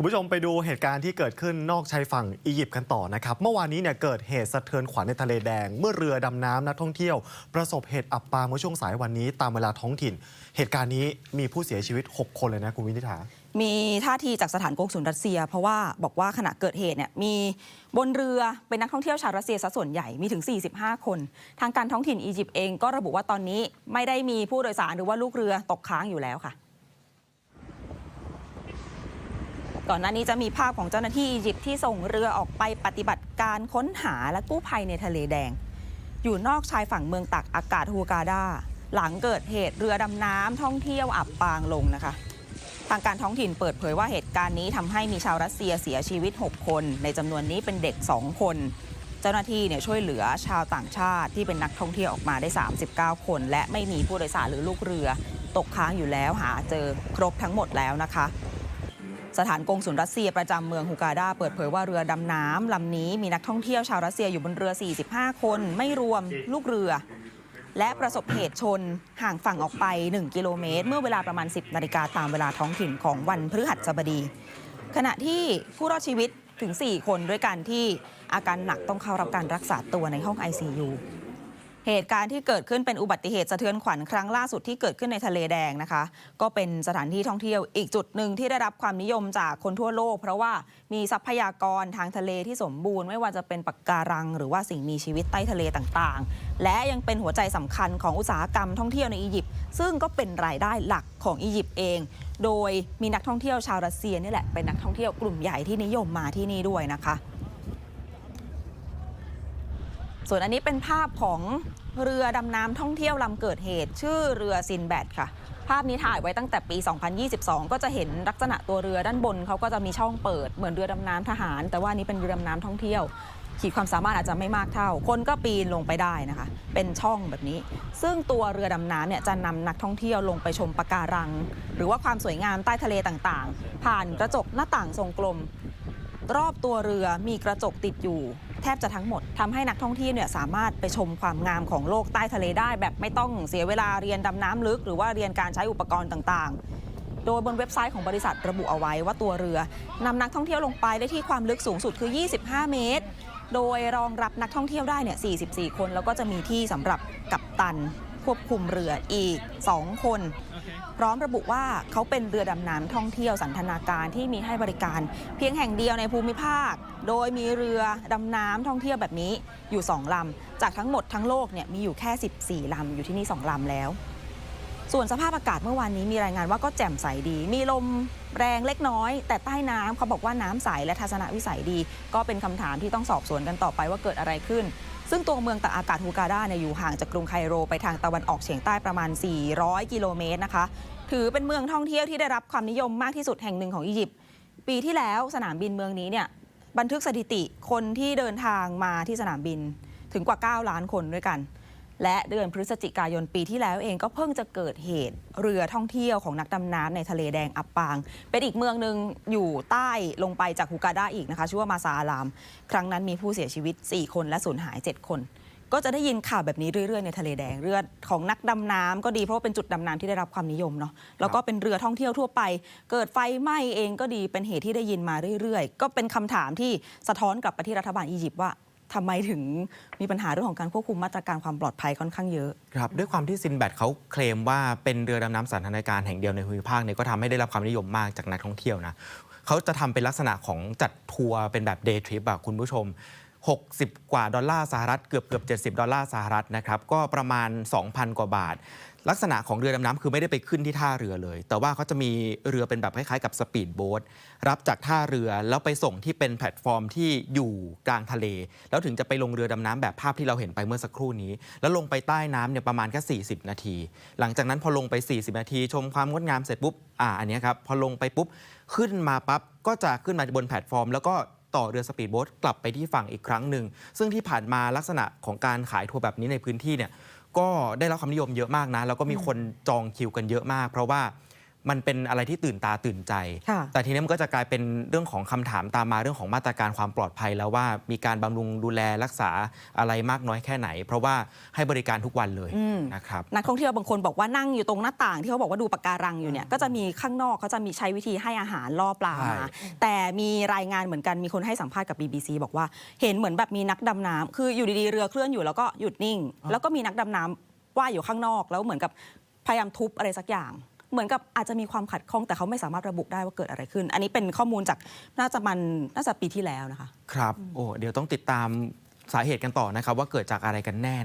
คุณผู้ชมไปดูเหตุการณ์ที่เกิดขึ้นนอกชายฝั่งอียิปต์กันต่อนะครับ เมื่อวานนี้เนี่ยเกิดเหตุสะเทือนขวัญในทะเลแดง เมื่อเรือดำน้ำนักท่องเที่ยว ประสบเหตุอับปางเมื่อช่วงสายวันนี้ตามเวลาท้องถิ่น เหตุการณ์นี้มีผู้เสียชีวิต 6 คนเลยนะคุณวินิฐามีท่าทีจากสถานกงสุลรัสเซีย เพราะว่าบอกว่าขณะเกิดเหตุเนี่ยมีบนเรือเป็นนักท่องเที่ยวชาวรัสเซียซะส่วนใหญ่มีถึง 45 คน ทางการท้องถิ่นอียิปต์เองก็ระบุว่าตอนนี้ไม่ได้มีผู้โดยสารหรือว่าลูกเรือตกค้างอยู่แล้วค่ะ ก่อนหน้านี้จะมีภาพของเจ้าหน้าที่อียิปต์ที่ส่งเรือออกไปปฏิบัติการค้นหาและกู้ภัยในทะเลแดง อยู่นอกชายฝั่งเมืองตักอากาศฮูกาดาหลังเกิดเหตุเรือดำน้ำท่องเที่ยวอับปางลงนะคะ ทางการท้องถิ่นเปิดเผยว่าเหตุการณ์นี้ทำให้มีชาวรัสเซียเสียชีวิต 6 คน ในจำนวนนี้เป็นเด็ก 2 คน เจ้าหน้าที่เนี่ยช่วยเหลือชาวต่างชาติที่เป็นนักท่องเที่ยวออกมาได้ 39 คน และไม่มีผู้โดยสารหรือลูกเรือ ตกค้างอยู่แล้วหาเจอครบทั้งหมดแล้วนะคะ สถานกงสุลรัสเซียประจำเมืองฮูกาดาเปิดเผยว่าเรือดำน้ำลำนี้มีนักท่องเที่ยวชาวรัสเซียอยู่บนเรือ 45 คน ไม่รวมลูกเรือ และประสบเหตุชนห่างฝั่งออกไป 1 กิโลเมตร เมื่อเวลาประมาณ 10 นาฬิกาตามเวลาท้องถิ่นของวันพฤหัสบดี ขณะที่ผู้รอดชีวิตถึง 4 คนด้วยกันที่อาการหนักต้องเข้ารับการรักษาตัวในห้อง ICU เหตุการณ์ที่เกิดขึ้นเป็นอุบัติเหตุสะเทือนขวัญครั้งล่าสุดที่เกิดขึ้นในทะเลแดงนะคะ ก็เป็นสถานที่ท่องเที่ยวอีกจุดหนึ่งที่ได้รับความนิยมจากคนทั่วโลก เพราะว่ามีทรัพยากรทางทะเลที่สมบูรณ์ ไม่ว่าจะเป็นปะการัง หรือว่าสิ่งมีชีวิตใต้ทะเลต่างๆ และยังเป็นหัวใจสำคัญของอุตสาหกรรมท่องเที่ยวในอียิปต์ซึ่งก็เป็นรายได้หลักของอียิปต์เอง โดยมีนักท่องเที่ยวชาวรัสเซียนี่แหละเป็นนักท่องเที่ยวกลุ่มใหญ่ที่นิยมมาที่นี่ด้วยนะคะ ส่วนอันนี้เป็นภาพของเรือดำน้ำท่องเที่ยวลำเกิดเหตุ ชื่อเรือซินแบดค่ะ ภาพนี้ถ่ายไว้ตั้งแต่ปี 2022 ก็จะเห็นลักษณะตัวเรือด้านบนเขาก็จะมีช่องเปิดเหมือนเรือดำน้ำทหาร แต่ว่านนี้เป็นเรือดำน้ำท่องเที่ยว ขีดความสามารถอาจจะไม่มากเท่า คนก็ปีนลงไปได้นะคะ เป็นช่องแบบนี้ ซึ่งตัวเรือดำน้ำเนี่ยจะนำนักท่องเที่ยวลงไปชมปะการัง หรือว่าความสวยงามใต้ทะเลต่างๆ ผ่านกระจกหน้าต่างทรงกลม รอบตัวเรือมีกระจกติดอยู่ แทบจะทั้งหมดทำให้นักท่องเที่ยวเนี่ยสามารถไปชมความงามของโลกใต้ทะเลได้ แบบไม่ต้องเสียเวลาเรียนดำน้ำลึก หรือว่าเรียนการใช้อุปกรณ์ต่างๆ โดยบนเว็บไซต์ของบริษัทระบุเอาไว้ว่าตัวเรือนำนักท่องเที่ยวลงไปได้ที่ความลึกสูงสุดคือ 25 เมตร โดยรองรับนักท่องเที่ยวได้เนี่ย 44 คน แล้วก็จะมีที่สำหรับกัปตัน ควบคุมเรืออีก 2 คน พร้อมระบุว่าเขาเป็นเรือดำน้ำท่องเที่ยวสันทนาการที่มีให้บริการ เพียงแห่งเดียวในภูมิภาค โดยมีเรือดำน้ำท่องเที่ยวแบบนี้อยู่ 2 ลำ จากทั้งหมดทั้งโลกเนี่ยมีอยู่แค่ 14 ลำ อยู่ที่นี่ 2 ลำแล้ว ส่วนสภาพอากาศเมื่อวานนี้มีรายงานว่าก็แจ่มใสดี มีลมแรงเล็กน้อย แต่ใต้น้ำเขาบอกว่าน้ำใสและทัศนวิสัยดี ก็เป็นคำถามที่ต้องสอบสวนกันต่อไปว่าเกิดอะไรขึ้น ซึ่งตัวเมืองตากอากาศฮูกาดาเนี่ยอยู่ห่างจากกรุงไคโรไปทางตะวันออกเฉียงใต้ประมาณ 400 กิโลเมตรนะคะ ถือเป็นเมืองท่องเที่ยวที่ได้รับความนิยมมากที่สุดแห่งหนึ่งของอียิปต์ปีที่แล้วสนามบินเมืองนี้เนี่ยบันทึกสถิติคนที่เดินทางมาที่สนามบินถึงกว่า 9 ล้านคนด้วยกัน และเดือนพฤศจิกายนปีที่แล้วเองก็เพิ่งจะเกิดเหตุเรือท่องเที่ยวของนักดำน้ำในทะเลแดงอับปาง เป็นอีกเมืองหนึ่งอยู่ใต้ลงไปจากฮูกาดาอีกนะคะ ชื่อว่ามาซาอาราม ครั้งนั้นมีผู้เสียชีวิต 4 คนและสูญหาย 7 คน ก็จะได้ยินข่าวแบบนี้เรื่อยๆในทะเลแดงเรือของนักดำน้ำก็ดีเพราะว่าเป็นจุดดำน้ำที่ได้รับความนิยมเนาะแล้วก็เป็นเรือท่องเที่ยวทั่วไป เกิดไฟไหม้เองก็ดีเป็นเหตุที่ได้ยินมาเรื่อยๆ ก็เป็นคำถามที่สะท้อนกลับไปที่รัฐบาลอียิปต์ว่า ทำไมถึงมีปัญหาเรื่องของการควบคุมมาตรการความปลอดภัยค่อนข้างเยอะครับด้วยความที่ซินแบดเขาเคลมว่าเป็นเรือดำน้ำสันทนาการแห่งเดียวในภูมิภาคเนี่ยก็ทำให้ได้รับความนิยมมากจากนักท่องเที่ยวนะเขาจะทำเป็นลักษณะของจัดทัวร์เป็นแบบเดย์ทริปอะคุณผู้ชม 60 กว่าดอลลาร์สหรัฐเกือบเกือบ70 ดอลลาร์สหรัฐนะครับก็ประมาณ 2,000 กว่าบาท ลักษณะของเรือดำน้ำคือไม่ได้ไปขึ้นที่ท่าเรือเลย แต่ว่าเขาจะมีเรือเป็นแบบคล้ายๆกับสปีดโบ๊ทรับจากท่าเรือแล้วไปส่งที่เป็นแพลตฟอร์มที่อยู่กลางทะเล แล้วถึงจะไปลงเรือดำน้ำแบบภาพที่เราเห็นไปเมื่อสักครู่นี้ แล้วลงไปใต้น้ำเนี่ยประมาณแค่40 นาที หลังจากนั้นพอลงไป 40 นาที ชมความงดงามเสร็จปุ๊บอ่าอันนี้ครับพอลงไปปุ๊บขึ้นมาปั๊บก็จะขึ้นมาบนแพลตฟอร์ม แล้วก็ ต่อเรือสปีดโบ๊ทกลับไปที่ฝั่งอีกครั้งหนึ่ง ซึ่งที่ผ่านมาลักษณะของการขายทัวร์แบบนี้ในพื้นที่เนี่ยก็ได้รับความนิยมเยอะมากนะ แล้วก็มีคนจองคิวกันเยอะมาก เพราะว่า มันเป็นอะไรที่ตื่นตาตื่นใจค่ะแต่ทีนี้มันก็จะกลายเป็นเรื่องของคำถามตามมาเรื่องของมาตรการความปลอดภัยแล้วว่ามีการบำรุงดูแลรักษาอะไรมากน้อยแค่ไหน เพราะว่าให้บริการทุกวันเลยอืมนะครับนักท่องเที่ยวบางคนบอกว่านั่งอยู่ตรงหน้าต่างที่เขาบอกว่าดูปะการังอยู่เนี่ยก็จะมีข้างนอกเขาจะมีใช้วิธีให้อาหารล่อปลาใช่มาแต่มีรายงานเหมือนกันมีคนให้สัมภาษณ์กับ BBC บอกว่าเห็นเหมือนแบบมีนักดำน้ำคืออยู่ดีๆเรือเคลื่อนอยู่แล้วก็หยุดนิ่ง แล้วก็มีนักดำน้ำว่ายอยู่ข้างนอกแล้วเหมือนกับพยายามทุบอะไรสักอย่าง เหมือนกับอาจจะมีความขัดข้องแต่เขาไม่สามารถระบุได้ว่าเกิดอะไรขึ้น อันนี้เป็นข้อมูลจากน่าจะมันน่าจะปีที่แล้วนะคะ ครับ โอ้ เดี๋ยวต้องติดตามสาเหตุกันต่อนะครับว่าเกิดจากอะไรกันแน่